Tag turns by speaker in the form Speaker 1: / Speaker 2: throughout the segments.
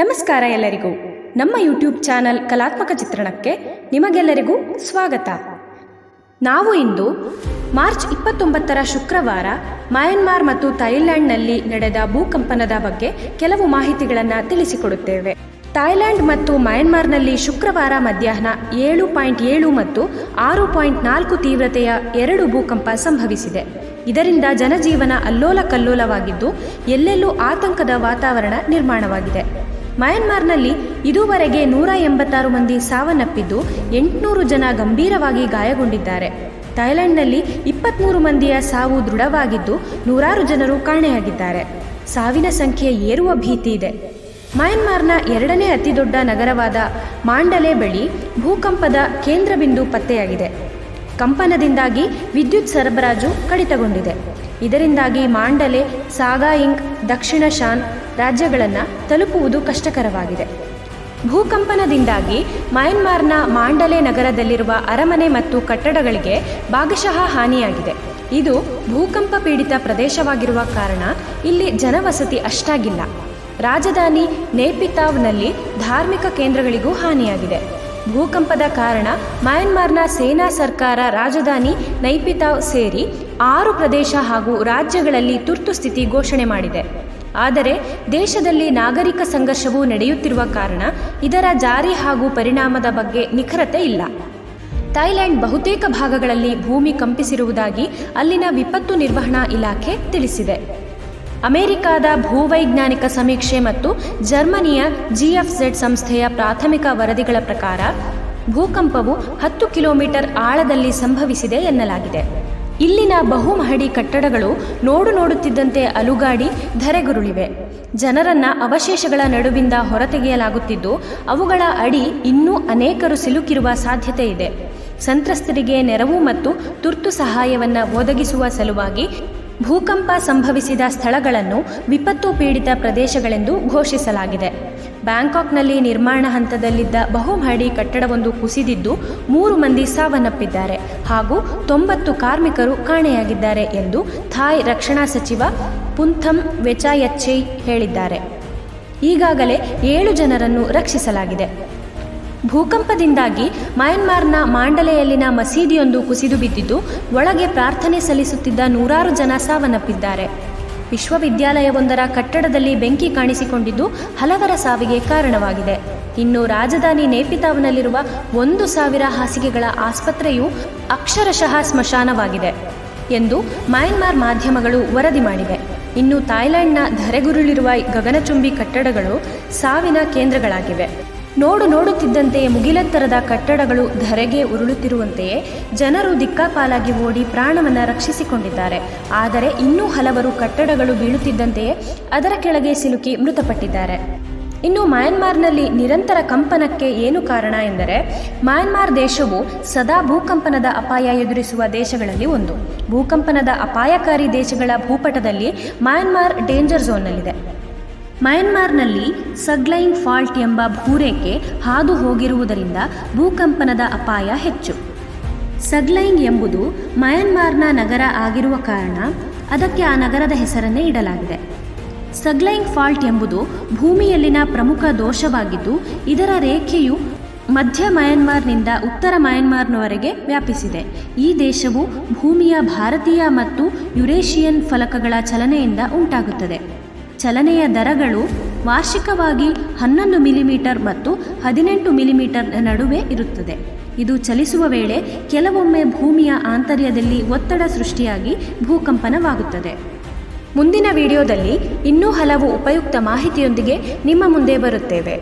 Speaker 1: ನಮಸ್ಕಾರ ಎಲ್ಲರಿಗೂ. ನಮ್ಮ ಯೂಟ್ಯೂಬ್ ಚಾನಲ್ ಕಲಾತ್ಮಕ ಚಿತ್ರಣಕ್ಕೆ ನಿಮಗೆಲ್ಲರಿಗೂ ಸ್ವಾಗತ. ನಾವು ಇಂದು ಮಾರ್ಚ್ ಇಪ್ಪತ್ತೊಂಬತ್ತರ ಶುಕ್ರವಾರ ಮಯನ್ಮಾರ್ ಮತ್ತು ಥೈಲ್ಯಾಂಡ್ನಲ್ಲಿ ನಡೆದ ಭೂಕಂಪನದ ಬಗ್ಗೆ ಕೆಲವು ಮಾಹಿತಿಗಳನ್ನು ತಿಳಿಸಿಕೊಡುತ್ತೇವೆ. ಥೈಲ್ಯಾಂಡ್ ಮತ್ತು ಮಯನ್ಮಾರ್ನಲ್ಲಿ ಶುಕ್ರವಾರ ಮಧ್ಯಾಹ್ನ ಏಳು ಪಾಯಿಂಟ್ ಏಳು ಮತ್ತು ಆರು ಪಾಯಿಂಟ್ ನಾಲ್ಕು ತೀವ್ರತೆಯ ಎರಡು ಭೂಕಂಪ ಸಂಭವಿಸಿದೆ. ಇದರಿಂದ ಜನಜೀವನ ಅಲ್ಲೋಲ ಕಲ್ಲೋಲವಾಗಿದ್ದು ಎಲ್ಲೆಲ್ಲೂ ಆತಂಕದ ವಾತಾವರಣ ನಿರ್ಮಾಣವಾಗಿದೆ. ಮಯನ್ಮಾರ್ನಲ್ಲಿ ಇದುವರೆಗೆ ನೂರ ಎಂಬತ್ತಾರು ಮಂದಿ ಸಾವನ್ನಪ್ಪಿದ್ದು, ಎಂಟುನೂರು ಜನ ಗಂಭೀರವಾಗಿ ಗಾಯಗೊಂಡಿದ್ದಾರೆ. ಥೈಲ್ಯಾಂಡ್ನಲ್ಲಿ ಇಪ್ಪತ್ತ್ಮೂರು ಮಂದಿಯ ಸಾವು ದೃಢವಾಗಿದ್ದು, ನೂರಾರು ಜನರು ಕಾಣೆಯಾಗಿದ್ದಾರೆ. ಸಾವಿನ ಸಂಖ್ಯೆ ಏರುವ ಭೀತಿ ಇದೆ. ಮಯನ್ಮಾರ್ನ ಎರಡನೇ ಅತಿದೊಡ್ಡ ನಗರವಾದ ಮಾಂಡಲೆ ಬಳಿ ಭೂಕಂಪದ ಕೇಂದ್ರಬಿಂದು ಪತ್ತೆಯಾಗಿದೆ. ಕಂಪನದಿಂದಾಗಿ ವಿದ್ಯುತ್ ಸರಬರಾಜು ಕಡಿತಗೊಂಡಿದೆ. ಇದರಿಂದಾಗಿ ಮಾಂಡಲೆ ಸಾಗಾಯಿಂಗ್ ದಕ್ಷಿಣ ಶಾನ್ ರಾಜ್ಯಗಳನ್ನು ತಲುಪುವುದು ಕಷ್ಟಕರವಾಗಿದೆ. ಭೂಕಂಪನದಿಂದಾಗಿ ಮಯನ್ಮಾರ್ನ ಮಾಂಡಲೆ ನಗರದಲ್ಲಿರುವ ಅರಮನೆ ಮತ್ತು ಕಟ್ಟಡಗಳಿಗೆ ಭಾಗಶಃ ಹಾನಿಯಾಗಿದೆ. ಇದು ಭೂಕಂಪ ಪೀಡಿತ ಪ್ರದೇಶವಾಗಿರುವ ಕಾರಣ ಇಲ್ಲಿ ಜನವಸತಿ ಅಷ್ಟಾಗಿಲ್ಲ. ರಾಜಧಾನಿ ನೇಪಿತಾವ್ನಲ್ಲಿ ಧಾರ್ಮಿಕ ಕೇಂದ್ರಗಳಿಗೂ ಹಾನಿಯಾಗಿದೆ. ಭೂಕಂಪದ ಕಾರಣ ಮಯನ್ಮಾರ್ನ ಸೇನಾ ಸರ್ಕಾರ ರಾಜಧಾನಿ ನೈಪಿತಾವ್ ಸೇರಿ ಆರು ಪ್ರದೇಶ ಹಾಗೂ ರಾಜ್ಯಗಳಲ್ಲಿ ತುರ್ತು ಸ್ಥಿತಿ ಘೋಷಣೆ ಮಾಡಿದೆ. ಆದರೆ ದೇಶದಲ್ಲಿ ನಾಗರಿಕ ಸಂಘರ್ಷವು ನಡೆಯುತ್ತಿರುವ ಕಾರಣ ಇದರ ಜಾರಿ ಹಾಗೂ ಪರಿಣಾಮದ ಬಗ್ಗೆ ನಿಖರತೆ ಇಲ್ಲ. ಥೈಲ್ಯಾಂಡ್ ಬಹುತೇಕ ಭಾಗಗಳಲ್ಲಿ ಭೂಮಿ ಕಂಪಿಸಿರುವುದಾಗಿ ಅಲ್ಲಿನ ವಿಪತ್ತು ನಿರ್ವಹಣಾ ಇಲಾಖೆ ತಿಳಿಸಿದೆ. ಅಮೆರಿಕಾದ ಭೂವೈಜ್ಞಾನಿಕ ಸಮೀಕ್ಷೆ ಮತ್ತು ಜರ್ಮನಿಯ ಜಿಎಫ್ಝೆಡ್ ಸಂಸ್ಥೆಯ ಪ್ರಾಥಮಿಕ ವರದಿಗಳ ಪ್ರಕಾರ ಭೂಕಂಪವು ಹತ್ತು ಕಿಲೋಮೀಟರ್ ಆಳದಲ್ಲಿ ಸಂಭವಿಸಿದೆ ಎನ್ನಲಾಗಿದೆ. ಇಲ್ಲಿನ ಬಹುಮಹಡಿ ಕಟ್ಟಡಗಳು ನೋಡು ನೋಡುತ್ತಿದ್ದಂತೆ ಅಲುಗಾಡಿ ಧರೆಗುರುಳಿವೆ. ಜನರನ್ನ ಅವಶೇಷಗಳ ನಡುವಿಂದ ಹೊರತೆಗೆಯಲಾಗುತ್ತಿದ್ದು, ಅವುಗಳ ಅಡಿ ಇನ್ನೂ ಅನೇಕರು ಸಿಲುಕಿರುವ ಸಾಧ್ಯತೆ ಇದೆ. ಸಂತ್ರಸ್ತರಿಗೆ ನೆರವು ಮತ್ತು ತುರ್ತು ಸಹಾಯವನ್ನು ಒದಗಿಸುವ ಸಲುವಾಗಿ ಭೂಕಂಪ ಸಂಭವಿಸಿದ ಸ್ಥಳಗಳನ್ನು ವಿಪತ್ತು ಪೀಡಿತ ಪ್ರದೇಶಗಳೆಂದು ಘೋಷಿಸಲಾಗಿದೆ. ಬ್ಯಾಂಕಾಕ್ನಲ್ಲಿ ನಿರ್ಮಾಣ ಹಂತದಲ್ಲಿದ್ದ ಬಹುಮಹಡಿ ಕಟ್ಟಡವೊಂದು ಕುಸಿದಿದ್ದು ಮೂರು ಮಂದಿ ಸಾವನ್ನಪ್ಪಿದ್ದಾರೆ ಹಾಗೂ ತೊಂಬತ್ತು ಕಾರ್ಮಿಕರು ಕಾಣೆಯಾಗಿದ್ದಾರೆ ಎಂದು ಥಾಯ್ ರಕ್ಷಣಾ ಸಚಿವ ಪುಂಥಮ್ ವೆಚಾಯಚ್ಚೈ ಹೇಳಿದ್ದಾರೆ. ಈಗಾಗಲೇ ಏಳು ಜನರನ್ನು ರಕ್ಷಿಸಲಾಗಿದೆ. ಭೂಕಂಪದಿಂದಾಗಿ ಮಯನ್ಮಾರ್ನ ಮಾಂಡಲೆಯಲ್ಲಿನ ಮಸೀದಿಯೊಂದು ಕುಸಿದು ಬಿದ್ದಿದ್ದು, ಒಳಗೆ ಪ್ರಾರ್ಥನೆ ಸಲ್ಲಿಸುತ್ತಿದ್ದ ನೂರಾರು ಜನ ಸಾವನ್ನಪ್ಪಿದ್ದಾರೆ. ವಿಶ್ವವಿದ್ಯಾಲಯವೊಂದರ ಕಟ್ಟಡದಲ್ಲಿ ಬೆಂಕಿ ಕಾಣಿಸಿಕೊಂಡಿದ್ದು ಹಲವರ ಸಾವಿಗೆ ಕಾರಣವಾಗಿದೆ. ಇನ್ನು ರಾಜಧಾನಿ ನೇಪಿತಾವ್ನಲ್ಲಿರುವ ಒಂದು ಸಾವಿರ ಹಾಸಿಗೆಗಳ ಆಸ್ಪತ್ರೆಯು ಅಕ್ಷರಶಃ ಸ್ಮಶಾನವಾಗಿದೆ ಎಂದು ಮ್ಯಾನ್ಮಾರ್ ಮಾಧ್ಯಮಗಳು ವರದಿ ಮಾಡಿವೆ. ಇನ್ನು ಥಾಯ್ಲೆಂಡ್ನ ಧರೆಗುರುಳಿರುವ ಗಗನಚುಂಬಿ ಕಟ್ಟಡಗಳು ಸಾವಿನ ಕೇಂದ್ರಗಳಾಗಿವೆ. ನೋಡು ನೋಡುತ್ತಿದ್ದಂತೆಯೇ ಮುಗಿಲೆತ್ತರದ ಕಟ್ಟಡಗಳು ಧರೆಗೆ ಉರುಳುತ್ತಿರುವಂತೆಯೇ ಜನರು ದಿಕ್ಕಾಪಾಲಾಗಿ ಓಡಿ ಪ್ರಾಣವನ್ನು ರಕ್ಷಿಸಿಕೊಂಡಿದ್ದಾರೆ. ಆದರೆ ಇನ್ನೂ ಹಲವರು ಕಟ್ಟಡಗಳು ಬೀಳುತ್ತಿದ್ದಂತೆಯೇ ಅದರ ಕೆಳಗೆ ಸಿಲುಕಿ ಮೃತಪಟ್ಟಿದ್ದಾರೆ. ಇನ್ನು ಮಯನ್ಮಾರ್ನಲ್ಲಿ ನಿರಂತರ ಕಂಪನಕ್ಕೆ ಏನು ಕಾರಣ ಎಂದರೆ ಮಯನ್ಮಾರ್ ದೇಶವು ಸದಾ ಭೂಕಂಪನದ ಅಪಾಯ ಎದುರಿಸುವ ದೇಶಗಳಲ್ಲಿ ಒಂದು. ಭೂಕಂಪನದ ಅಪಾಯಕಾರಿ ದೇಶಗಳ ಭೂಪಟದಲ್ಲಿ ಮಯನ್ಮಾರ್ ಡೇಂಜರ್ ಝೋನ್ನಲ್ಲಿದೆ. ಮಯನ್ಮಾರ್ನಲ್ಲಿ ಸಗ್ಲೈನ್ ಫಾಲ್ಟ್ ಎಂಬ ಭೂರೇಖೆ ಹಾದು ಹೋಗಿರುವುದರಿಂದ ಭೂಕಂಪನದ ಅಪಾಯ ಹೆಚ್ಚು. ಸಗ್ಲೈಂಗ್ ಎಂಬುದು ಮಯನ್ಮಾರ್ನ ನಗರ ಆಗಿರುವ ಕಾರಣ ಅದಕ್ಕೆ ಆ ನಗರದ ಹೆಸರನ್ನೇ ಇಡಲಾಗಿದೆ. ಸಗ್ಲೈಂಗ್ ಫಾಲ್ಟ್ ಎಂಬುದು ಭೂಮಿಯಲ್ಲಿನ ಪ್ರಮುಖ ದೋಷವಾಗಿದ್ದು, ಇದರ ರೇಖೆಯು ಮಧ್ಯ ಮಯನ್ಮಾರ್ನಿಂದ ಉತ್ತರ ಮಯನ್ಮಾರ್ನವರೆಗೆ ವ್ಯಾಪಿಸಿದೆ. ಈ ದೇಶವು ಭೂಮಿಯ ಭಾರತೀಯ ಮತ್ತು ಯುರೇಷಿಯನ್ ಫಲಕಗಳ ಚಲನೆಯಿಂದ ಉಂಟಾಗುತ್ತದೆ. ಚಲನೆಯ ದರಗಳು ವಾರ್ಷಿಕವಾಗಿ ಹನ್ನೊಂದು ಮಿಲಿಮೀಟರ್ ಮತ್ತು ಹದಿನೆಂಟು ಮಿಲಿಮೀಟರ್ ನಡುವೆ ಇರುತ್ತದೆ. ಇದು ಚಲಿಸುವ ವೇಳೆ ಕೆಲವೊಮ್ಮೆ ಭೂಮಿಯ ಆಂತರ್ಯದಲ್ಲಿ ಒತ್ತಡ ಸೃಷ್ಟಿಯಾಗಿ ಭೂಕಂಪನವಾಗುತ್ತದೆ. ಮುಂದಿನ ವಿಡಿಯೋದಲ್ಲಿ ಇನ್ನೂ ಹಲವು ಉಪಯುಕ್ತ ಮಾಹಿತಿಯೊಂದಿಗೆ ನಿಮ್ಮ ಮುಂದೆ ಬರುತ್ತೇವೆ.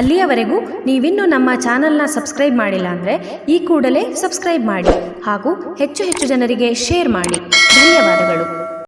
Speaker 1: ಅಲ್ಲಿಯವರೆಗೂ ನೀವಿನ್ನೂ ನಮ್ಮ ಚಾನಲ್ನ ಸಬ್ಸ್ಕ್ರೈಬ್ ಮಾಡಿಲ್ಲ ಅಂದರೆ ಈ ಕೂಡಲೇ ಸಬ್ಸ್ಕ್ರೈಬ್ ಮಾಡಿ ಹಾಗೂ ಹೆಚ್ಚು ಹೆಚ್ಚು ಜನರಿಗೆ ಶೇರ್ ಮಾಡಿ. ಧನ್ಯವಾದಗಳು.